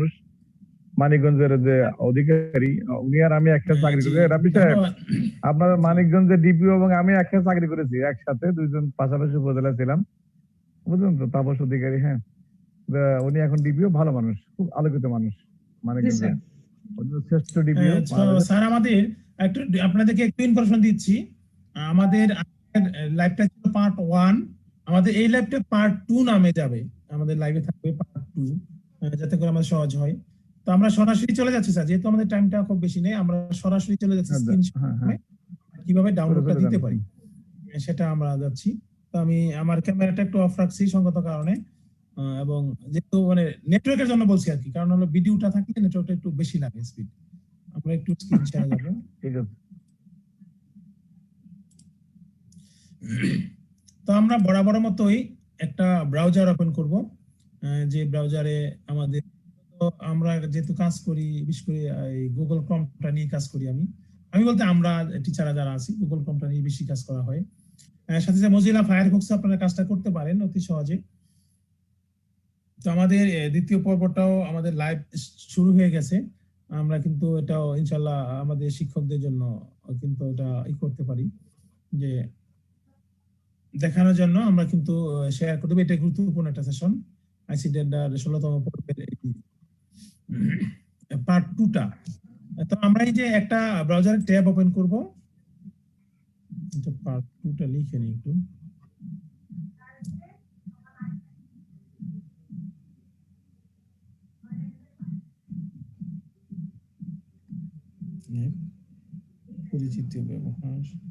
মানুষ মানিকগঞ্জের যে অধিকারী উনি আর আমি একটা চাকরি করি। রাবি সাহেব আপনার মানিকগঞ্জের ডিপিও এবং আমি একটা চাকরি করেছি একসাথে দুইজন পাশাপাশি উপজেলা ছিলাম। বুঝলেন তো তাপস অধিকারী হ্যাঁ। উনি এখন ডিপিও ভালো মানুষ খুব আলোকিত মানুষ মানিকগঞ্জে। শ্রেষ্ঠ ডিপিও স্যার আমাদের একটু আপনাদেরকে একটু ইনফরমেশন দিচ্ছি। আমাদের লাইভটা ছিল পার্ট ওয়ান আমাদের এই লাইভটা পার্ট টু নামে যাবে। আমাদের লাইভে থাকবে পার্ট টু যাতে করে আমাদের সহজ হয়। তো আমরা সরাসরি চলে যাচ্ছি স্যার যেহেতু আমাদের টাইমটা খুব বেশি নেই আমরা সরাসরি চলে যাচ্ছি স্ক্রিন হ্যাঁ হ্যাঁ। কীভাবে ডাউনলোডটা দিতে পারি? সেটা আমরা যাচ্ছি। তো আমি আমার ক্যামেরাটা একটু অফ রাখছি সঙ্গত কারণে। এবং যেহেতু মানে নেটওয়ার্কের জন্য বলছি আর কি কারণ হলো ভিডিওটা থাকলে নেটওয়ার্কটা একটু বেশি লাগে স্পিড আমরা একটু স্ক্রিন শেয়ার যাব। ঠিক আছে। তো আমরা বরাবর মতোই একটা ব্রাউজার ওপেন করব। যে ব্রাউজারে আমাদের আমরা যেহেতু কাজ করি, বিশেষ করে গুগল ক্রমটা নিয়ে কাজ করি আমি আমি বলতে আমরা টিচাররা যারা আছি গুগল ক্রমটা নিয়ে বেশি কাজ করা হয়। সাথে সাথে মজিলা ফায়ারফক্স আপনারা কাজটা করতে পারেন অতি সহজে। তো আমাদের দ্বিতীয় পর্বটাও আমাদের লাইভ শুরু হয়ে গেছে। আমরা কিন্তু এটাও ইনশাল্লাহ আমাদের শিক্ষকদের জন্য কিন্তু এটা ই করতে পারি, যে দেখানোর জন্য আমরা কিন্তু শেয়ার করে এটা গুরুত্বপূর্ণ একটা সেশন পর্বের পার্ট টুটা তো আমরা এই যে একটা ট্যাব ওপেন করব। পার্ট টুটা লিখে নিই একটু। হ্যাঁ, পরিচিতি ব্যবহার।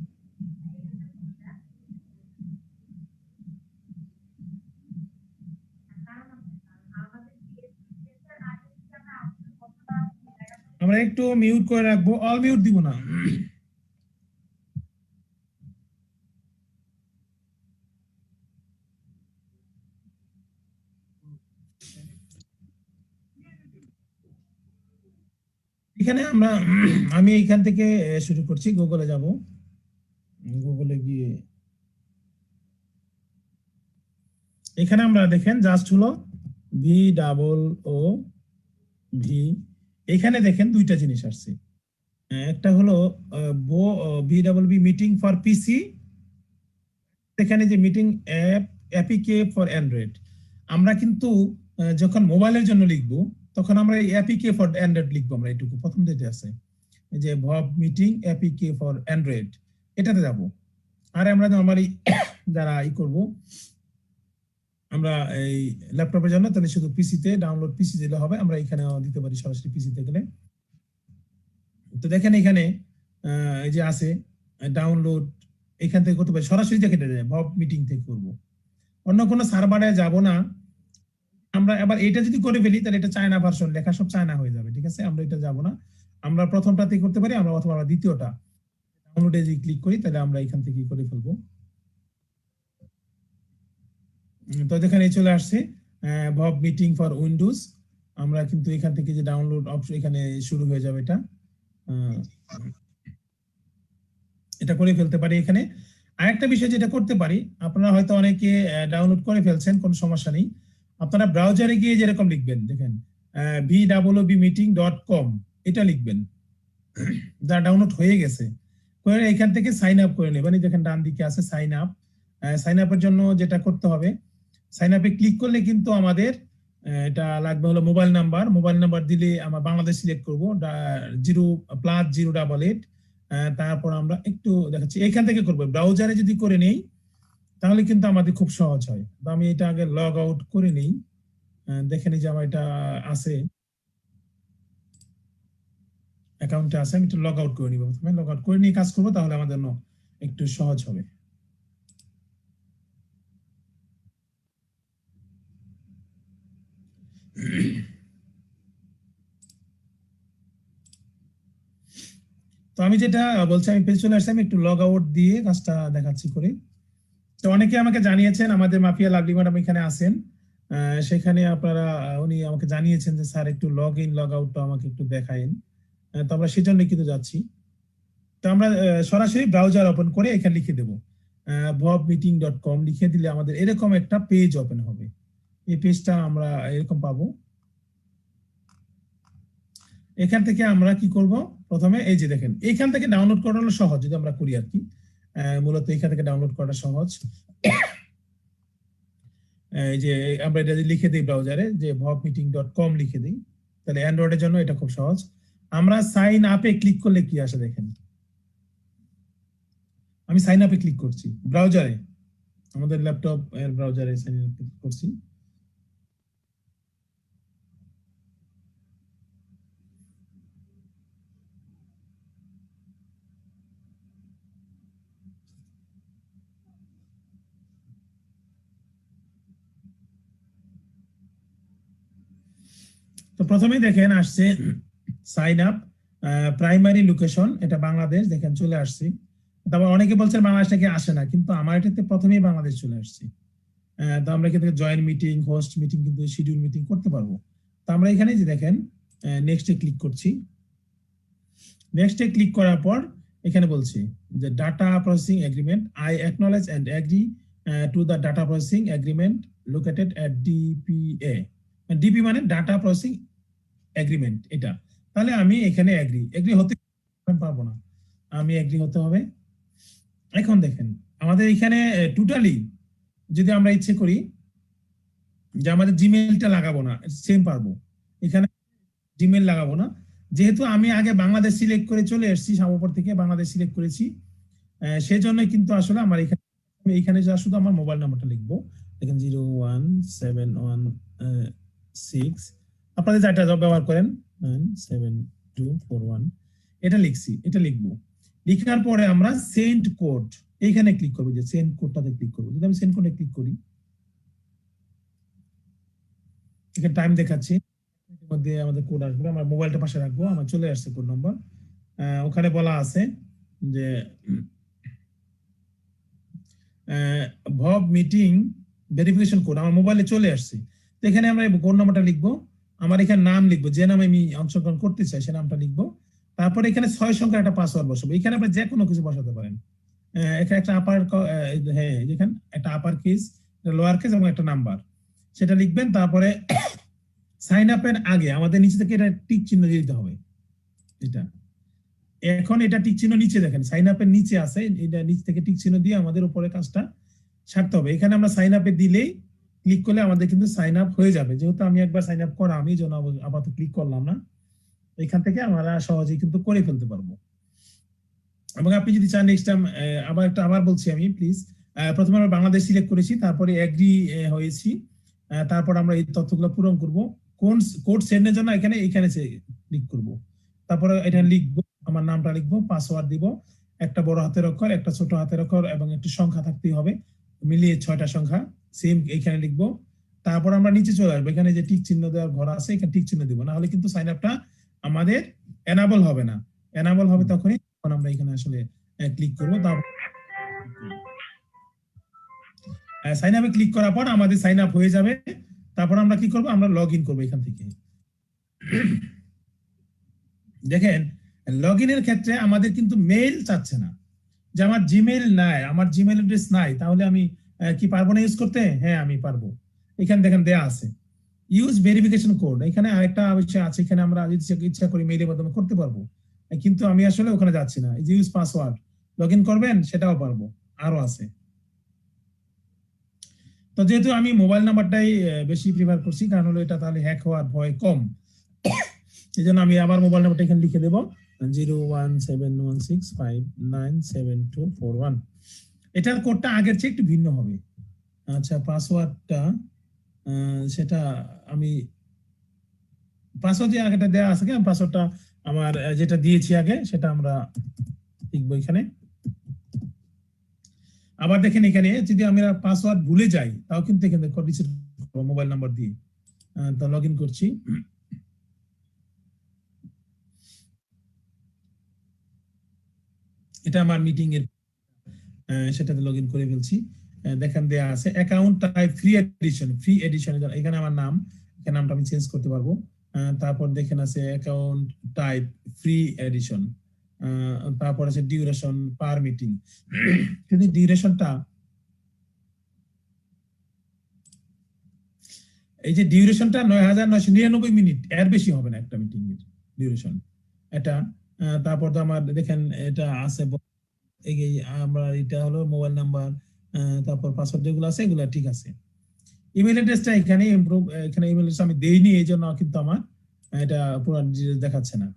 আমরা একটু মিউট করে রাখব অল মিউট দিব না। এখানে আমরা, আমি এখান থেকে শুরু করছি গুগলে যাব। গুগলে গিয়ে, এখানে আমরা দেখেন জাস্ট হলো ভি ডাবল ও ভি এখানে দেখেন দুইটা জিনিস আসছে। একটা হলো বো বি মিটিং ফর পিসি এখানে যে meeting app APK for Android আমরা কিন্তু যখন মোবাইলের জন্য লিখব, তখন আমরা অ্যাপিকে ফর অ্যান্ড্রয়েড লিখব আমরা এটুকু। প্রথম যেটা আছে যে VooV meeting APK for Android এটাতে যাব। আর আমরা নর্মালি যারা ই করব আমরা এই ল্যাপটপের জন্য, তাহলে শুধু পিসিতে ডাউনলোড পিসি দিলে হবে, আমরা এখানে দিতে পারি সরাসরি পিসিতে গেলে। তো দেখেন এখানে এই যে আছে ডাউনলোড এখান থেকে করতে পারি, সরাসরি দেখে ভব মিটিং থেকে করব। অন্য কোনো সার্ভারে যাব না, আমরা এবার এটা যদি করে ফেলি, তাহলে এটা চায়না ভার্সন লেখা সব চায়না হয়ে যাবে, ঠিক আছে? আমরা এটা যাব না। আমরা প্রথমটাতে করতে পারি, আমরা অথবা আমরা দ্বিতীয়টা ডাউনলোডে যদি ক্লিক করি, তাহলে আমরা এখান থেকে করে ফেলব। তো দেখেন এই চলে আসছে ভব মিটিং ফর উইন্ডোজ আমরা কিন্তু এখান থেকে যে ডাউনলোড অপশন এখানে শুরু হয়ে যাবে এটা। এটা করে ফেলতে পারি এখানে। আরেকটা বিষয় যেটা করতে পারি, আপনারা হয়তো অনেকে ডাউনলোড করে ফেলছেন, কোনো সমস্যা নেই। আপনারা ব্রাউজারে গিয়ে যেরকম লিখবেন, দেখেন V double B meeting dot com এটা লিখবেন। যা ডাউনলোড হয়ে গেছে। এখান থেকে সাইন আপ করে নেবেন। দেখেন ডান দিকে আছে সাইন আপ সাইন আপের জন্য যেটা করতে হবে সাইন আপে ক্লিক করলে কিন্তু আমাদের এটা লাগবে হলো মোবাইল নাম্বার মোবাইল নাম্বার দিলে আমরা বাংলাদেশ সিলেক্ট করব zero plus zero double eight তারপর আমরা একটু দেখাচ্ছি। এখান থেকে করব। ব্রাউজারে যদি করে নেই, তাহলে কিন্তু আমাদের খুব সহজ হয়। তো আমি এটা আগে লগ আউট করে নেই। দেখে নিই যে আমার এটা আছে। অ্যাকাউন্টে আছে, আমি একটু লগ আউট করে নিব। প্রথমে লগ আউট করে নিয়ে কাজ করব, তাহলে আমাদের একটু সহজ হবে। তো আমি যেটা বলছি আমি চলে আসছি আমি একটু লগ আউট দিয়ে কাজটা দেখাচ্ছি করে। তো অনেকে আমাকে জানিয়েছেন আমাদের মাফিয়া লাভলি ম্যাডাম এখানে আহ, সেখানে আপনারা উনি আমাকে জানিয়েছেন যে স্যার একটু লগ ইন লগ আউটটা আমাকে একটু দেখায়েন। তো আমরা সেজন্য কিন্তু যাচ্ছি। তো আমরা সরাসরি ব্রাউজার ওপেন করে এখানে লিখে দেবো। ভব মিটিং ডট কম লিখে দিলে আমাদের এরকম একটা পেজ ওপেন হবে। এই পেজটা আমরা এরকম পাবো। এখান থেকে আমরা কি করব? প্রথমে এই যে দেখেন, এখান থেকে ডাউনলোড করা সহজ, যদি আমরা করি আর কি মূলত এখান থেকে ডাউনলোড করাটা সহজ। এই যে আমরা এটা লিখে দিই ব্রাউজারে যে ভব মিটিং ডট কম লিখে দিই। তাহলে অ্যান্ড্রয়েডের জন্য এটা খুব সহজ। আমরা সাইন আপে ক্লিক করলে কি আসে দেখেন? আমি সাইন আপে ক্লিক করছি। ব্রাউজারে আমাদের ল্যাপটপ এর ব্রাউজারে সাইন আপ করছি। তো প্রথমেই দেখেন আসছে সাইন আপ প্রাইমারি লোকেশন এটা বাংলাদেশ, দেখেন চলে আসছি। তারপর অনেকে বলছেন বাংলাদেশ থেকে আসে না, কিন্তু আমার এটাতে প্রথমেই বাংলাদেশ চলে আসছে। তো আমরা কিন্তু জয়েন্ট মিটিং হোস্ট মিটিং কিন্তু শিডিউল মিটিং করতে পারব। তো আমরা এখানে যে দেখেন নেক্সটে ক্লিক করছি। নেক্সটে ক্লিক করার পর এখানে বলছি যে data processing agreement I acknowledge and agree to the data processing agreement located at DPA DP মানে ডাটা প্রসেসিং এগ্রিমেন্ট এটা। তাহলে আমি এখানে এগ্রি এগ্রি হতে পারব না। আমি এগ্রি হতে হবে। এখন দেখেন আমাদের এখানে টোটালি যদি আমরা ইচ্ছে করি যে আমাদের জিমেলটা লাগাবো না সেম পারব। এখানে জিমেল লাগাবো না। যেহেতু আমি আগে বাংলাদেশ সিলেক্ট করে চলে এসেছি সামপর থেকে বাংলাদেশ সিলেক্ট করেছি আহ, সেজন্যই কিন্তু আসলে আমার এখানে এখানে যা শুধু আমার মোবাইল নাম্বারটা লিখব। দেখেন zero one seven one six আপনাদের যাটা জব ব্যবহার করেন। সেভেন টু ফোর ওয়ান এটা লিখছি, এটা লিখব। লিখার পরে আমরা সেন্ট কোড এইখানে ক্লিক করব যে সেন্ট কোডটাতে ক্লিক করব। যদি আমি সেন্ট কোডে ক্লিক করি, এখানে টাইম দেখাচ্ছি মধ্যে আমাদের কোড আসবে, আমার মোবাইলটা পাশে রাখব, আমার চলে আসছে কোড নম্বর ওখানে বলা আছে যে ভব মিটিং ভেরিফিকেশন কোড আমার মোবাইলে চলে আসছে। তো এখানে আমরা কোড নাম্বারটা লিখব। আমার এখানে নাম লিখব, যে নামে আমি অংশগ্রহণ করতে চাই সে নামটা লিখব। তারপরে এখানে ছয় সংখ্যার একটা পাসওয়ার্ড বসাবো। এখানে আপনি যে কোনো কিছু বসাতে পারেন। এখানে একটা আপার হ্যাঁ যেখানে একটা আপার কেস লোয়ার কেস এবং একটা নাম্বার সেটা লিখবেন, তারপরে সাইন আপের আগে আমাদের নিচে থেকে এটা টিক চিহ্ন দিতে হবে। এটা। এখন এটা টিক চিহ্ন নিচে দেখেন সাইন আপের নিচে আছে, এটা নিচ থেকে টিক চিহ্ন দিয়ে আমাদের উপরে কাজটা ছাড়তে হবে। এখানে আমরা সাইন আপে দিলেই ক্লিক করলে আমাদের কিন্তু সাইন আপ হয়ে যাবে। যেহেতু আমি একবার সাইন আপ করা, আমি জন্য আপাতত ক্লিক করলাম না। এখান থেকে আমরা সহজেই কিন্তু করে ফেলতে পারব। এবং আপনি যদি চান নেক্সট টাইম আবার একটা, আবার বলছি আমি প্লিজ প্রথমে আমরা বাংলাদেশ সিলেক্ট করেছি, তারপরে এগ্রি হয়েছি। তারপর আমরা এই তথ্যগুলো পূরণ করব। কোন কোড সেন্ডের জন্য এখানে এখানে ক্লিক করব। তারপরে এটা লিখব, আমার নামটা লিখব পাসওয়ার্ড দিব। একটা বড় হাতের অক্ষর, একটা ছোট হাতের অক্ষর এবং একটি সংখ্যা থাকতেই হবে। মিলিয়ে ছয়টা সংখ্যা। সেম এইখানে লিখব। তারপর আমরা নিচে চলে আসব। এখানে যে টিক চিহ্ন দেওয়ার ঘর আছে, এখানে টিক চিহ্ন দিব। না হলে কিন্তু সাইন আপটা আমাদের এনাবল হবে না। এনাবল হবে তখনই তখন আমরা এখানে আসলে ক্লিক করব। তারপর সাইন আপে ক্লিক করার পর আমাদের সাইন আপ হয়ে যাবে। তারপর আমরা কি করব? আমরা লগ ইন করব এখান থেকে। দেখেন লগ ইনের ক্ষেত্রে আমাদের কিন্তু মেইল চাচ্ছে না। যে আমার জিমেইল নাই, আমার জিমেইল অ্যাড্রেস নাই, তাহলে আমি কি পারব না ইউজ করতে? হ্যাঁ আমি পারব। এখানে দেখেন দেয়া আছে। ইউজ ভেরিফিকেশন কোড এখানে আরেকটা বিষয় আছে, এখানে আমরা ইচ্ছা- করি মেইলের মাধ্যমে করতে পারব। কিন্তু আমি আসলে ওখানে যাচ্ছি না। ইউজ পাসওয়ার্ড লগ ইন করবেন, সেটাও পারব। আরও আছে। তো যেহেতু আমি মোবাইল নাম্বারটাই বেশি প্রিফার করছি, কারণ হলো এটা তাহলে হ্যাক হওয়ার ভয় কম। এই জন্য আমি আবার মোবাইল নাম্বারটা এখানে লিখে দেবো। Zero one seven one six five nine seven two four one এটার কোডটা আগের চেয়ে একটু ভিন্ন হবে। আচ্ছা পাসওয়ার্ডটা সেটা আমি পাসওয়ার্ড যে আগেটা দেওয়া আছে পাসওয়ার্ডটা আমার যেটা দিয়েছি আগে, সেটা আমরা লিখব এখানে। আবার দেখেন এখানে, যদি আমরা পাসওয়ার্ড ভুলে যাই, তাও কিন্তু এখানে রিসেট মোবাইল নাম্বার দিয়ে। তো লগ ইন করছি। এটা আমার মিটিং এর সেটাতে লগ করে ফেলছি। দেখেন দেয়া আছে account type free edition free edition এখানে আমার নাম, এখানে নামটা আমি চেঞ্জ করতে পারব। তারপর দেখেন আছে অ্যাকাউন্ট টাইপ ফ্রি এডিশন তারপর আছে ডিউরেশন পার মিটিং যদি ডিউরেশনটা এই যে ডিউরেশনটা নয় হাজার নয়শো নিরানব্বই মিনিট, এর বেশি হবে না একটা মিটিং এর ডিউরেশন এটা তারপর তো আমার, দেখেন এটা আছে আমরা এটা হলো মোবাইল নাম্বার তারপর পাসওয়ার্ড যেগুলো আছে এগুলো ঠিক আছে। ইমেল অ্যাড্রেসটা এখানে ইমপ্রুভ এখানে ইমেল অ্যাড্রেস আমি দেইনি এই জন্য কিন্তু আমার এটা দেখাচ্ছে না।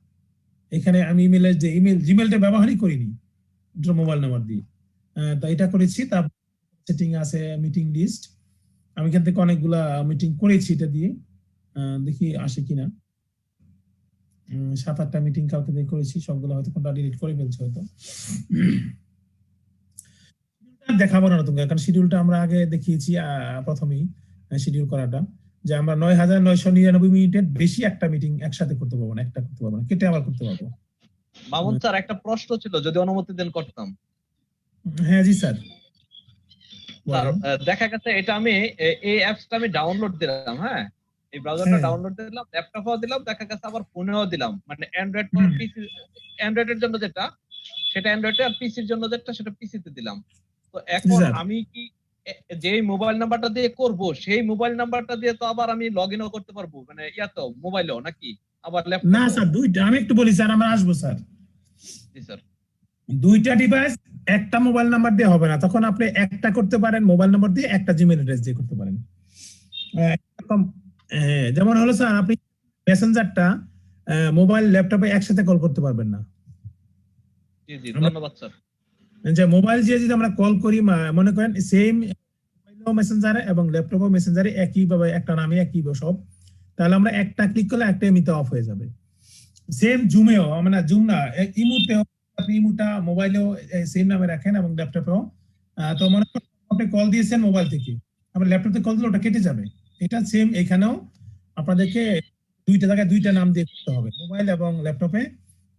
এখানে আমি ইমেল যে ইমেল জিমেলটা ব্যবহারই করিনি মোবাইল নাম্বার দিয়ে। তো এটা করেছি তারপর সেটিং আছে মিটিং লিস্ট আমি এখান থেকে অনেকগুলা মিটিং করেছি এটা দিয়ে। দেখি আসে কিনা। সাত আটটা মিটিং কালকে দিয়ে করেছি সবগুলো হয়তো কোনটা ডিলিট করে ফেলছে হয়তো। দেখাবো না তোমাকে কারণ শিডিউলটা আমরা আগে দেখিয়েছি প্রথমেই শিডিউল করাটা যে আমরা নয় হাজার নয়শো নিরানব্বই মিনিটের বেশি একটা মিটিং একসাথে করতে পারব না একটা করতে পারব না কেটে আবার করতে পারব। মামুন স্যার একটা প্রশ্ন ছিল যদি অনুমতি দেন করতাম। হ্যাঁ জি স্যার। দেখা গেছে এটা আমি এই অ্যাপসটা আমি ডাউনলোড দিলাম হ্যাঁ? এই ব্রাউজারটা হ্যাঁ। ডাউনলোড দিলাম ল্যাপটপেও দিলাম দেখা গেছে আবার ফোনেও দিলাম। মানে অ্যান্ড্রয়েড হুম। পিসি অ্যান্ড্রয়েডের জন্য যেটা সেটা অ্যান্ড্রয়েডে আর পিসির জন্য যেটা সেটা পিসিতে দিলাম। তো এখন আমি কি যেই মোবাইল নাম্বারটা দিয়ে করব সেই মোবাইল নাম্বারটা দিয়ে তো আবার আমি লগ ইনও করতে পারব। মানে ইয়া তো মোবাইলেও নাকি? আবার ল্যাপটপ না স্যার দুইটা আমি একটু বলি স্যার আমরা আসব স্যার। জি স্যার। দুইটা ডিভাইস একটা মোবাইল নাম্বার দিয়ে হবে না। তখন আপনি একটা করতে পারেন মোবাইল নাম্বার দিয়ে একটা জিমেল অ্যাড্রেস দিয়ে করতে পারেন। এরকম, হ্যাঁ, যেমন হলো স্যার আপনি মেসেঞ্জারটা মোবাইল ল্যাপটপে একসাথে কল করতে পারবেন না। জি জি ধন্যবাদ স্যার যে মোবাইল দিয়ে যদি আমরা কল করি মনে করেন সেম মেসেঞ্জারে এবং ল্যাপটপও মেসেঞ্জারে একই ভাবে একটা নামে একই সব তাহলে আমরা একটা ক্লিক করলে একটা এমনিতে অফ হয়ে যাবে। সেম জুমেও মানে জুম না ইমুতেও আপনি ইমুটা মোবাইলেও সেম নামে রাখেন এবং ল্যাপটপেও তো মনে করেন আপনি কল দিয়েছেন মোবাইল থেকে আবার ল্যাপটপে কল দিলে ওটা কেটে যাবে। এটা সেম এখানেও আপনাদেরকে দুইটা জায়গায় দুইটা নাম দিয়ে করতে হবে। মোবাইল এবং ল্যাপটপে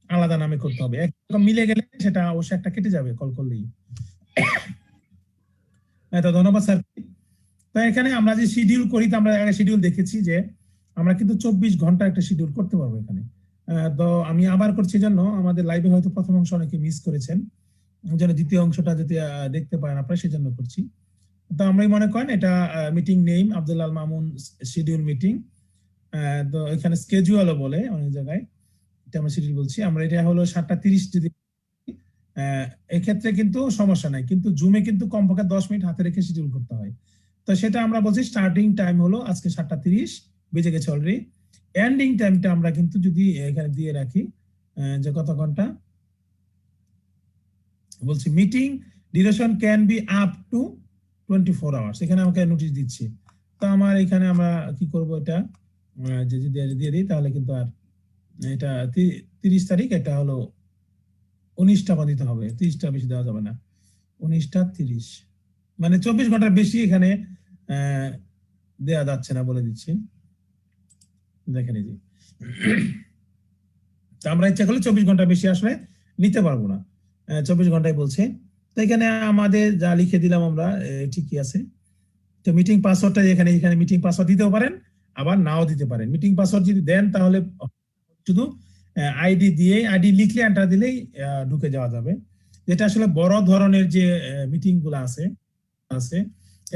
আলাদা নামে করতে হবে। একরকম মিলে গেলে সেটা অবশ্যই একটা কেটে যাবে কল করলেই। তো ধন্যবাদ স্যার তো এখানে আমরা যে শিডিউল করি, তো আমরা একটা শিডিউল দেখেছি যে আমরা কিন্তু চব্বিশ ঘণ্টা একটা শিডিউল করতে পারব এখানে। তো আমি আবার করছি জন্য আমাদের লাইভে হয়তো প্রথম অংশ অনেকে মিস করেছেন। জন্য দ্বিতীয় অংশটা যদি দেখতে পারেন আপনারা, সেজন্য করছি। তো আমরাই মনে করেন এটা meeting name Abdullah Mamun schedule meeting তো এখানে স্কেজুয়ালও বলে অনেক জায়গায়, এটা আমরা শিডিউল বলছি। আমরা এটা হলো সাতটা তিরিশ যদি এক্ষেত্রে কিন্তু সমস্যা নাই। কিন্তু জুমে কিন্তু কমপক্ষে দশ মিনিট হাতে রেখে শিডিউল করতে হয়। তো সেটা আমরা বলছি স্টার্টিং টাইম হলো আজকে সাতটা তিরিশ, বেজে গেছে অলরেডি এন্ডিং টাইমটা আমরা কিন্তু যদি এখানে দিয়ে রাখি যে কত ঘণ্টা বলছি meeting duration can be up to twenty four hours আমাকে নোটিশ দিচ্ছে। তো আমার এখানে আমরা কি করব এটা? যদি দিয়ে দিই, তাহলে কিন্তু আর এটা তিরিশ তারিখ এটা হলো উনিশটা বা দিতে হবে। বেশি দেওয়া যাবে না। উনিশটা তিরিশ। মানে চব্বিশ ঘণ্টার বেশি এখানে দেয়া যাচ্ছে না বলে দিচ্ছি। দেখেন এই আমরা ইচ্ছা করলে চব্বিশ ঘণ্টা বেশি আসলে নিতে পারব না। চব্বিশ ঘন্টায় বলছে তো এখানে আমাদের যা লিখে দিলাম আমরা ঠিকই আছে। তো মিটিং পাসওয়ার্ডটা এখানে এখানে মিটিং পাসওয়ার্ড দিতেও পারেন, আবার নাও দিতে পারেন। মিটিং পাসওয়ার্ড যদি দেন, তাহলে শুধু আইডি দিয়ে আইডি লিখলে এন্টার দিলেই ঢুকে যাওয়া যাবে। যেটা আসলে বড় ধরনের যে মিটিংগুলো আছে আছে,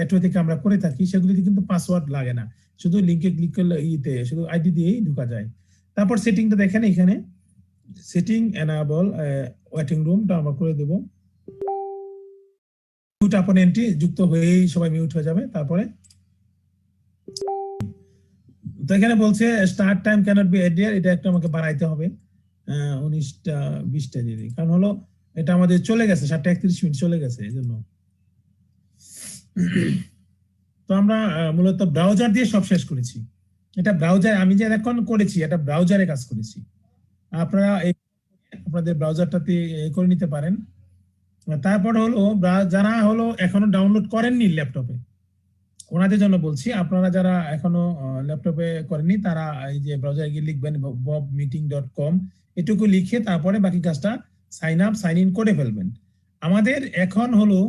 এটো থেকে আমরা করে থাকি, সেগুলিতে কিন্তু পাসওয়ার্ড লাগে না। শুধু লিঙ্কে ক্লিক করলে ইতে, শুধু আইডি দিয়েই ঢুকা যায়। তারপর সেটিংটা দেখেন এখানে। সেটিং এনাবল ওয়েটিং রুমটা আমরা করে দেব। মিউট আপন এন্ট্রি যুক্ত হয়েই সবাই মিউট হয়ে যাবে, তারপরে? তো এখানে বলছে start time cannot be earlier এটা একটু আমাকে বাড়াইতে হবে। উনিশটা, বিশটা দিয়ে কারণ হলো, এটা আমাদের চলে গেছে, সাতটা একত্রিশ মিনিট চলে গেছে এই জন্য তো আমরা মূলত ব্রাউজার দিয়ে সব শেষ করেছি। এটা ব্রাউজার আমি যে এখন করেছি, এটা ব্রাউজারে কাজ করেছি। আপনারা এই- আপনাদের ব্রাউজারটাতে করে নিতে পারেন। তারপর হলো যারা হলো এখনও ডাউনলোড করেননি ল্যাপটপে ওনাদের জন্য বলছি, আপনারা যারা এখনও ল্যাপটপে করেননি, তারা এই যে ব্রাউজারে গিয়ে লিখবেন বব মিটিং ডট কম এটুকু লিখে তারপরে বাকি কাজটা সাইন আপ সাইন ইন করে ফেলবেন। আমাদের এখন হলো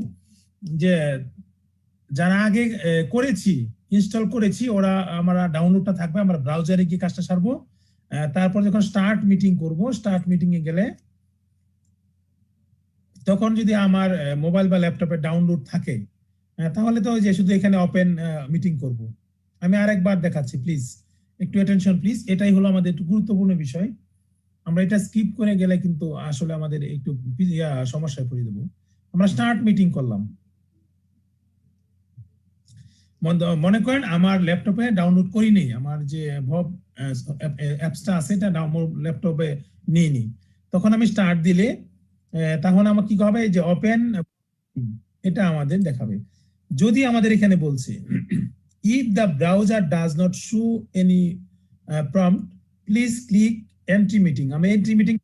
যে যারা আগে করেছি ইনস্টল করেছি, ওরা আমরা ডাউনলোডটা থাকবে, আমরা ব্রাউজারে গিয়ে কাজটা সারবো। তারপর যখন স্টার্ট মিটিং করব স্টার্ট মিটিং এ গেলে তখন যদি আমার মোবাইল বা ল্যাপটপে ডাউনলোড থাকে তাহলে তো যে শুধু এখানে ওপেন মিটিং করব। আমি আরেকবার দেখাচ্ছি প্লিজ একটু অ্যাটেনশন প্লিজ এটাই হলো আমাদের একটু গুরুত্বপূর্ণ বিষয়। আমরা এটা স্কিপ করে গেলে কিন্তু আসলে আমাদের একটু সমস্যায় পড়ে দেবো। আমরা স্টার্ট মিটিং করলাম। মনে করেন আমার ল্যাপটপে ডাউনলোড করি নেই, আমার যে ভব অ্যাপসটা আছে, এটা ল্যাপটপে নিয়ে নি তখন আমি স্টার্ট দিলে তখন আমার কি হবে? যে ওপেন এটা আমাদের দেখাবে। যদি আমাদের এখানে বলছে if the browser does not show any prompt please click entry meeting আমি এন্ট্রি মিটিং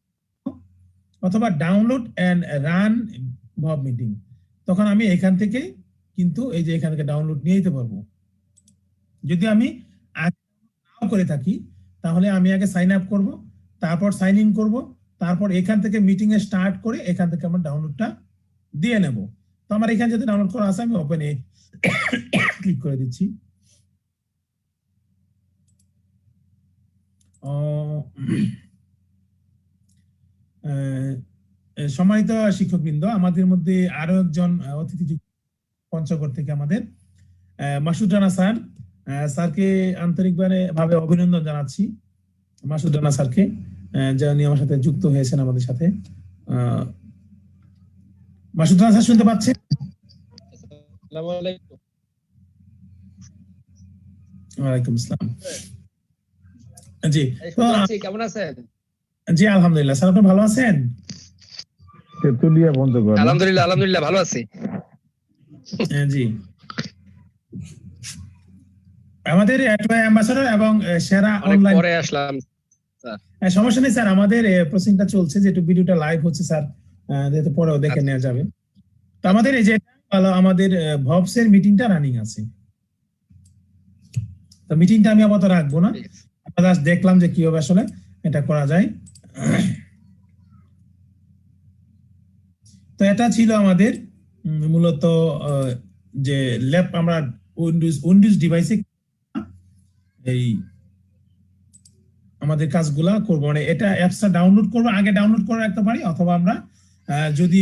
অথবা download and run VooV meeting তখন আমি এখান থেকে কিন্তু এই যে এখান থেকে ডাউনলোড নিয়ে যেতে পারব। যদি আমি করে থাকি, তাহলে আমি আগে সাইন আপ করব, তারপর সাইন ইন করব তারপর এখান থেকে মিটিং এ স্টার্ট করে এখান থেকে আমার ডাউনলোডটা দিয়ে নেব। তো আমার এখানে যদি ডাউনলোড করা আছে আমি ওপেনে ক্লিক করে দিচ্ছি। সম্মানিত শিক্ষকবৃন্দ আমাদের মধ্যে আরও একজন অতিথি পঞ্চগড় থেকে আমাদের আহ, মাসুদ রানা স্যার। স্যারকে আন্তরিকভাবে ভাবে অভিনন্দন জানাচ্ছি। মাসুদ রানা স্যারকে। আহ, যিনি আমার সাথে যুক্ত হয়েছেন আমাদের সাথে। আহ, মাসুদ রানা স্যার শুনতে পাচ্ছেন? ওয়ালাইকুম আসসালাম। জি কেমন আছেন? জি আলহামদুলিল্লাহ। স্যার আপনি ভালো আছেন? তেতুলিয়া বন্ধ কর আলহামদুলিল্লাহ আলহামদুলিল্লাহ ভালো আছি। জি। আমাদের অ্যাম্বাসাডার এবং সেরা অনেক অনলাইন পরে আসলাম। হ্যাঁ, সমস্যা নেই স্যার। আমাদের প্রসেসিংটা চলছে যেহেতু ভিডিওটা লাইভ হচ্ছে স্যার যেহেতু পরেও দেখে আচ্ছা। নেওয়া যাবে। তো আমাদের এই যে আমাদের ভবস এর মিটিংটা রানিং আছে। তো মিটিংটা আমি আপাতত রাখব না। আমরা দেখলাম যে কীভাবে আসলে এটা করা যায়। তো এটা ছিল আমাদের মূলত যে ল্যাপ আমরা উইন্ডোজ উইন্ডোজ ডিভাইসে এই আমাদের কাজগুলা করব। মানে এটা অ্যাপসটা ডাউনলোড করব, আগে ডাউনলোড করে রাখতে পারি, অথবা আমরা যদি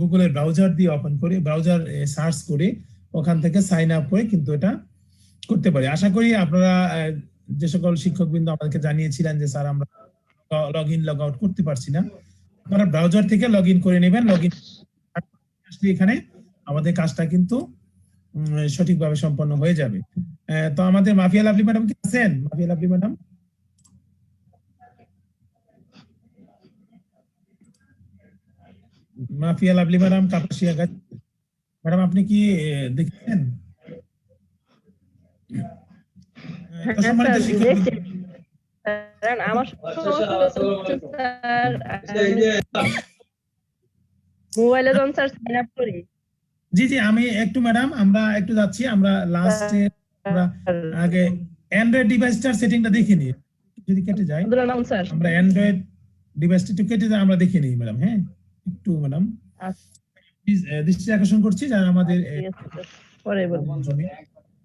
গুগলের ব্রাউজার দিয়ে ওপেন করে ব্রাউজার সার্চ করে, ওখান থেকে সাইন আপ করে কিন্তু এটা করতে পারি। আশা করি আপনারা যে সকল শিক্ষকবৃন্দ আমাদেরকে জানিয়েছিলেন যে, স্যার, আমরা লগ ইন লগ আউট করতে পারছি না। আপনারা ব্রাউজার থেকে লগ ইন করে নেবেন লগ ইন এখানে আমাদের কাজটা কিন্তু সঠিকভাবে সম্পন্ন হয়ে যাবে। তো আমাদের মাফিয়া লাভলি ম্যাডাম কি আছেন? মাফিয়া লাভলি ম্যাডাম? মাফিয়া লাভলি ম্যাডাম কাপাসিয়া গাছ। ম্যাডাম আপনি কি দেখছেন? হ্যাঁ, আমার মোবাইলে জি জি আমি একটু ম্যাডাম আমরা একটু যাচ্ছি আমরা লাস্টে আমরা আগে অ্যান্ড্রয়েড ডিভাইসটার সেটিংটা দেখে নিই। যদি কেটে যায় আমরা অ্যান্ড্রয়েড ডিভাইসটা একটু কেটে যায় আমরা দেখে নিই ম্যাডাম হ্যাঁ? একটু ম্যাডাম। আচ্ছা। দৃষ্টি আকর্ষণ করছি যারা আমাদের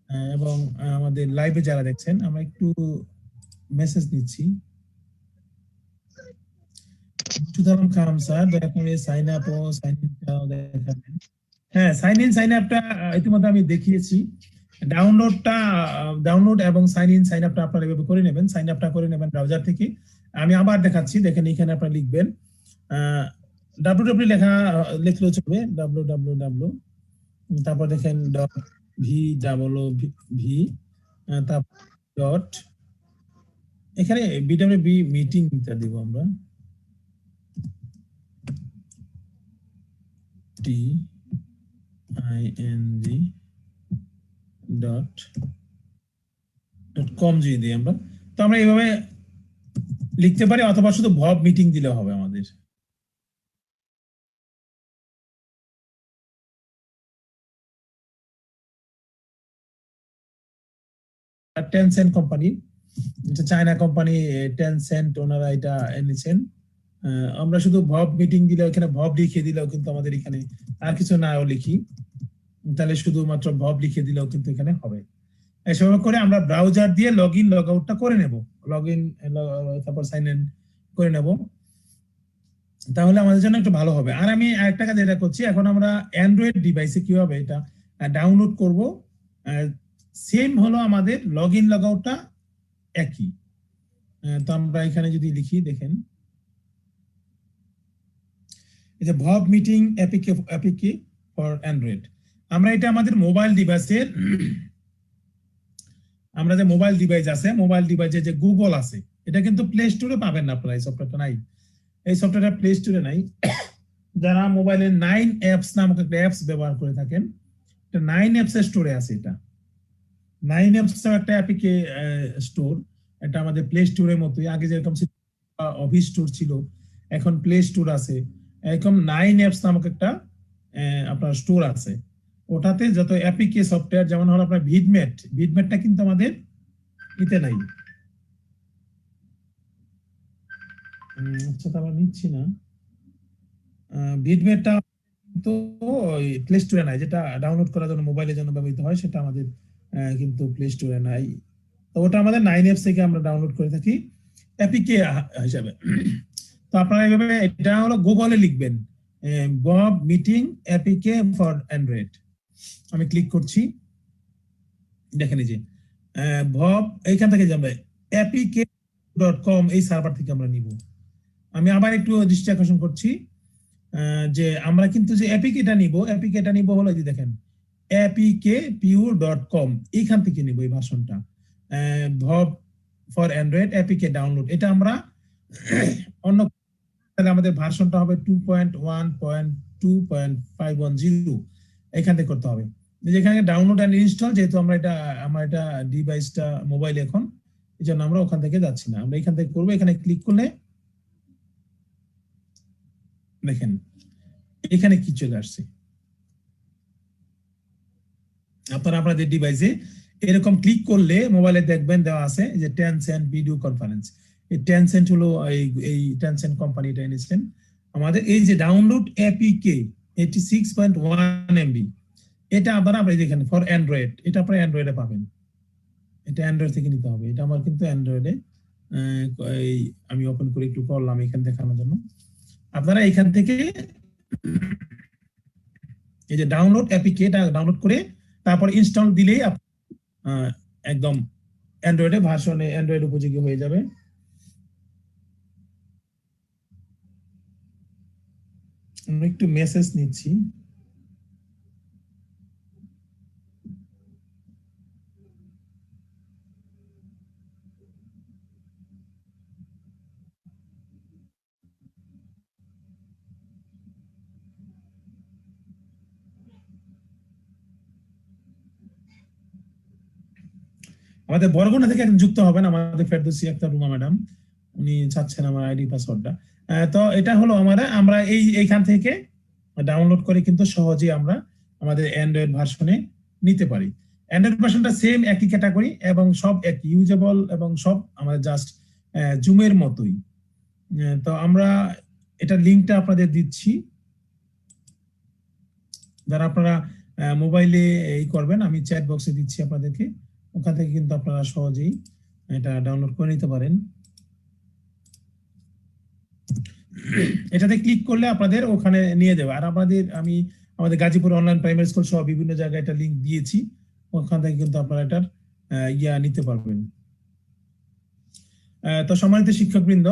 আহ, এবং আমাদের লাইভে যারা দেখছেন আমরা একটু মেসেজ দিচ্ছি। সুতরাং খাম স্যার দয়া করে সাইন আপ ও সাইন ইনটাও দেখাবেন। হ্যাঁ সাইন ইন সাইন আপটা ইতিমধ্যে আমি দেখিয়েছি। ডাউনলোডটা ডাউনলোড এবং সাইন ইন সাইন আপটা আপনারা এভাবে করে নেবেন সাইন আপটা করে নেবেন ব্রাউজার থেকে। আমি আবার দেখাচ্ছি, দেখেন এখানে আপনারা লিখবেন ডাব্লিউ ডাব্লিউ লেখা লিখলেও চলবে ডাব্লিউ ডাব্লিউ ডাব্লিউ তারপর দেখেন ডট ভি ডাবল ভি তারপর ডট এখানে বিডব্লিউ বি মিটিংটা দিব আমরা। T I N G dot dot com যদি দিই আমরা, তো আমরা এইভাবে লিখতে পারি অথবা শুধু ভব মিটিং দিলে হবে আমাদের। টেনসেন্ট কোম্পানি এটা চায়না কোম্পানি টেনসেন্ট ওনারা এটা এনেছেন। আমরা শুধু ভব মিটিং দিলে এখানে ভব লিখিয়ে দিলেও কিন্তু আমাদের এখানে আর কিছু নাও লিখি। তাহলে শুধুমাত্র ভব লিখে দিলেও কিন্তু এখানে হবে। এসব করে আমরা ব্রাউজার দিয়ে লগ ইন লগ আউটটা করে নেব। লগ ইন তারপর সাইন ইন করে নেব। তাহলে আমাদের জন্য একটু ভালো হবে। আর আমি আরেকটা কাজ এটা করছি, এখন আমরা অ্যান্ড্রয়েড ডিভাইসে কীভাবে এটা ডাউনলোড করব। সেম হলো আমাদের লগ ইন লগ আউটটা একই তো আমরা এখানে যদি লিখি, দেখেন। যে VooV meeting APK APK for Android আমরা এটা আমাদের মোবাইল ডিভাইসের আমরা যে মোবাইল ডিভাইস আছে মোবাইল ডিভাইসে যে গুগল আছে, এটা কিন্তু প্লে স্টোরে পাবেন না আপনারা, এই সফটওয়্যারটা নাই। এই সফটওয়্যারটা প্লে স্টোরে নাই। যারা মোবাইলে নাইন অ্যাপস নামক একটা অ্যাপস ব্যবহার করে থাকেন, এটা নাইন অ্যাপস এর স্টোরে আছে এটা। নাইন অ্যাপস একটা অ্যাপিকে স্টোর এটা আমাদের প্লে স্টোরের মতোই। আগে যেরকম অফিস স্টোর ছিল, এখন প্লে স্টোর আছে। এরকম নাইন অ্যাপস নামক একটা আপনার স্টোর আছে। ওটাতে যত অ্যাপিকে সফটওয়্যার যেমন হলো আপনার ভিডমেট ভিডমেটটা কিন্তু আমাদের নিতে নাই। আচ্ছা তো আমরা নিচ্ছি না। ভিডমেটটা তো প্লে স্টোরে নাই, যেটা ডাউনলোড করার জন্য মোবাইলের জন্য ব্যবহৃত হয়, সেটা আমাদের কিন্তু প্লে স্টোরে নাই। তো ওটা আমাদের নাইন অ্যাপস থেকে আমরা ডাউনলোড করে থাকি অ্যাপিকে হিসাবে। তো আপনারা এইভাবে এটা হলো গুগলে লিখবেন VooV meeting APK for Android আমি ক্লিক করছি। দেখেন এই যে ভব, এইখান থেকে যাবে। অ্যাপিকে ডট কম এই সার্ভার থেকে আমরা নিব। আমি আবার একটু দৃষ্টি আকর্ষণ করছি যে আমরা কিন্তু যে অ্যাপিকেটা নিব অ্যাপিকেটা নিব হলো যে দেখেন অ্যাপিকে পিউর ডট কম এইখান থেকে নিব এই ভার্সনটা ভব ফর অ্যান্ড্রয়েড অ্যাপিকে ডাউনলোড এটা আমরা অন্য তাহলে আমাদের ভার্সনটা হবে two point one point two point five one zero এখান থেকে করতে হবে। যেখানে ডাউনলোড অ্যান্ড ইনস্টল যেহেতু আমরা এটা, আমার এটা ডিভাইসটা মোবাইল এখন এই জন্য আমরা ওখান থেকে যাচ্ছি না। আমরা এখান থেকে করব, এখানে ক্লিক করলে দেখেন, এখানে কি চলে আসছে? আপনারা আপনাদের ডিভাইসে এরকম ক্লিক করলে মোবাইলে দেখবেন দেওয়া আছে যে টেনসেন্ট ভিডিও কনফারেন্স এই টেনসেন্ট হলো এই টেনসেন্ট কোম্পানিটা এনেছেন। আমাদের এই যে download APK eighty six point one MB এটা আপনারা আপনার দেখেন ফর অ্যান্ড্রয়েড এটা আপনারা অ্যান্ড্রয়েডে পাবেন। এটা অ্যান্ড্রয়েড থেকে নিতে হবে। এটা আমার কিন্তু অ্যান্ড্রয়েডে আমি ওপেন করে একটু করলাম এখানে দেখানোর জন্য। আপনারা এখান থেকে এই যে ডাউনলোড অ্যাপিকে এটা ডাউনলোড করে তারপর ইনস্টল দিলেই একদম অ্যান্ড্রয়েডে ভার্সনে অ্যান্ড্রয়েড উপযোগী হয়ে যাবে। আমরা একটু মেসেজ নিচ্ছি। আমাদের বরগুনা থেকে একজন যুক্ত হবেন আমাদের ফেরদৌসি আক্তার রুমা ম্যাডাম। উনি চাচ্ছেন আমার আইডি পাসওয়ার্ডটা। তো এটা হলো আমরা আমরা এই, এইখান থেকে ডাউনলোড করে কিন্তু সহজেই আমরা আমাদের অ্যান্ড্রয়েড ভার্সনে নিতে পারি। অ্যান্ড্রয়েড ভার্সনটা সেম একই ক্যাটাগরি এবং সব এক ইউজেবল এবং সব আমাদের জাস্ট জুমের মতোই। তো আমরা এটা লিঙ্কটা আপনাদের দিচ্ছি। যারা আপনারা মোবাইলে এই করবেন, আমি চ্যাট বক্সে দিচ্ছি আপনাদেরকে। ওখান থেকে কিন্তু আপনারা সহজেই এটা ডাউনলোড করে নিতে পারেন। এটাতে ক্লিক করলে আপনাদের ওখানে নিয়ে যাবে। আর আপনাদের আমি আমাদের গাজীপুর অনলাইন প্রাইমারি স্কুল সহ বিভিন্ন জায়গায় এটা লিংক দিয়েছি। ওখান থেকে কিন্তু আপনারা এটার ইয়া নিতে পারবেন। তো সম্মানিত শিক্ষকবৃন্দ,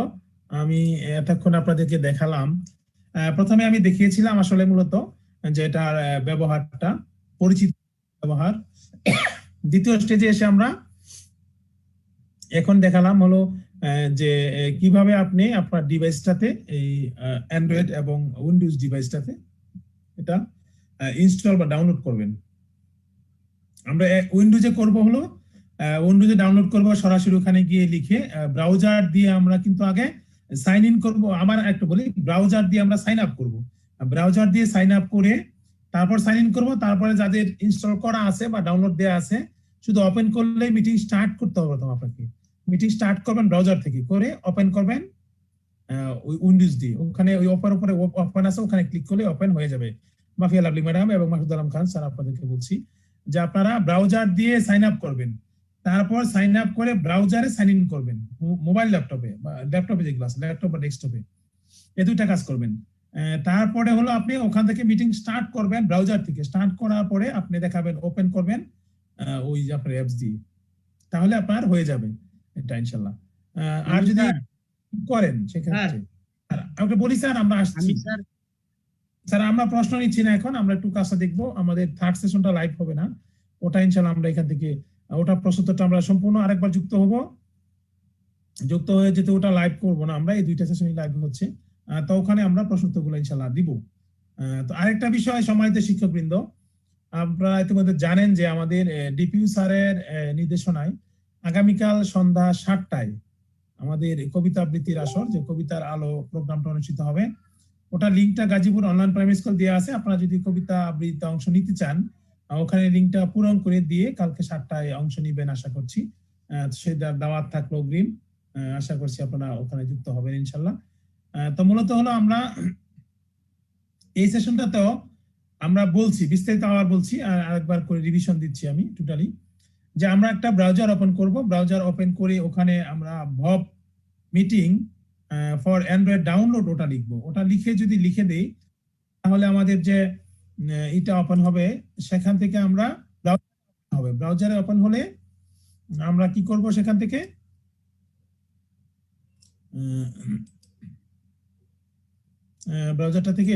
আমি এতক্ষণ আপনাদেরকে দেখালাম। প্রথমে আমি দেখিয়েছিলাম আসলে মূলত যে এটার ব্যবহারটা, পরিচিত ব্যবহার। দ্বিতীয় স্টেজে এসে আমরা এখন দেখালাম হলো যে কীভাবে আপনি আপনার ডিভাইসটাতে এই অ্যান্ড্রয়েড এবং উইন্ডোজ ডিভাইসটাতে এটা ইনস্টল বা ডাউনলোড করবেন। আমরা উইন্ডোজে করব হলো উইন্ডোজে ডাউনলোড করব, সরাসরি ওখানে গিয়ে লিখে ব্রাউজার দিয়ে আমরা কিন্তু আগে সাইন ইন করব। আমার একটু বলি ব্রাউজার দিয়ে আমরা সাইন আপ করব। ব্রাউজার দিয়ে সাইন আপ করে তারপর সাইন ইন করব, তারপরে যাদের ইনস্টল করা আছে বা ডাউনলোড দেওয়া আছে, শুধু ওপেন করলেই মিটিং স্টার্ট করতে হবে প্রথম আপনাকে। মিটিং স্টার্ট করবেন ব্রাউজার থেকে করে ওপেন করবেন ওই উইন্ডোজ দিয়ে। ওখানে ওই ওপর উপরে ওপেন আছে, ওখানে ক্লিক করলে ওপেন হয়ে যাবে। মাফিয়া লাভলি ম্যাডাম এবং মাসুদ আলম খান স্যার আপনাদেরকে বলছি যে আপনারা ব্রাউজার দিয়ে সাইন আপ করবেন। তারপর সাইন আপ করে ব্রাউজারে সাইন ইন করবেন। মোবাইল ল্যাপটপে ল্যাপটপে যেগুলো আছে ল্যাপটপ বা ডেস্কটপে এই দুইটা কাজ করবেন। তারপরে হলো আপনি ওখান থেকে মিটিং স্টার্ট করবেন ব্রাউজার থেকে। স্টার্ট করার পরে আপনি দেখাবেন ওপেন করবেন ওই আপনার অ্যাপস দিয়ে। তাহলে আপনার হয়ে যাবে। এটা ইনশাল্লাহ আর যদি করেন সেক্ষেত্রে। আমাকে বলি স্যার আমরা আসছি। স্যার আমরা প্রশ্ন নিচ্ছি না এখন আমরা একটু কাজটা দেখব। আমাদের থার্ড সেশনটা লাইভ হবে না। ওটা ইনশাল্লাহ আমরা এখান থেকে ওটা প্রশ্নোত্তরটা আমরা সম্পূর্ণ আরেকবার যুক্ত হব। যুক্ত হয়ে যেতে ওটা লাইভ করব না আমরা এই দুইটা সেশনই লাইভ হচ্ছে। তো ওখানে আমরা প্রশ্নোত্তরগুলো ইনশাল্লাহ দিব। তো আরেকটা বিষয় সম্মানিত শিক্ষকবৃন্দ। আপনারা ইতিমধ্যে জানেন যে আমাদের ডিপিউ স্যারের নির্দেশনায় আগামীকাল সন্ধ্যা সাতটায় আমাদের কবিতা আবৃত্তির আসর, যে কবিতার আলো প্রোগ্রামটা অনুষ্ঠিত হবে। ওটা লিঙ্কটা গাজীপুর অনলাইন প্রাইমারি স্কুল দেওয়া আছে। আপনারা যদি কবিতা আবৃত্তিতে অংশ নিতে চান ওখানে লিঙ্কটা পূরণ করে দিয়ে কালকে সাতটায় অংশ নিবেন আশা করছি। সেই দাওয়াত থাকল অগ্রিম। আশা করছি আপনারা ওখানে যুক্ত হবেন ইনশাল্লাহ। তো মূলত হলো আমরা এই সেশনটাতেও আমরা বলছি, বিস্তারিত আবার বলছি, আর আরেকবার করে রিভিশন দিচ্ছি আমি টোটালি যে আমরা একটা ব্রাউজার ওপেন করব। ব্রাউজার ওপেন করে ওখানে আমরা ভব মিটিং ফর অ্যান্ড্রয়েড ডাউনলোড ওটা লিখব। ওটা লিখে যদি লিখে দেই, তাহলে আমাদের যে এটা ওপেন হবে, সেখান থেকে আমরা হবে। ব্রাউজারে ওপেন হলে আমরা কি করব সেখান থেকে? ব্রাউজারটা থেকে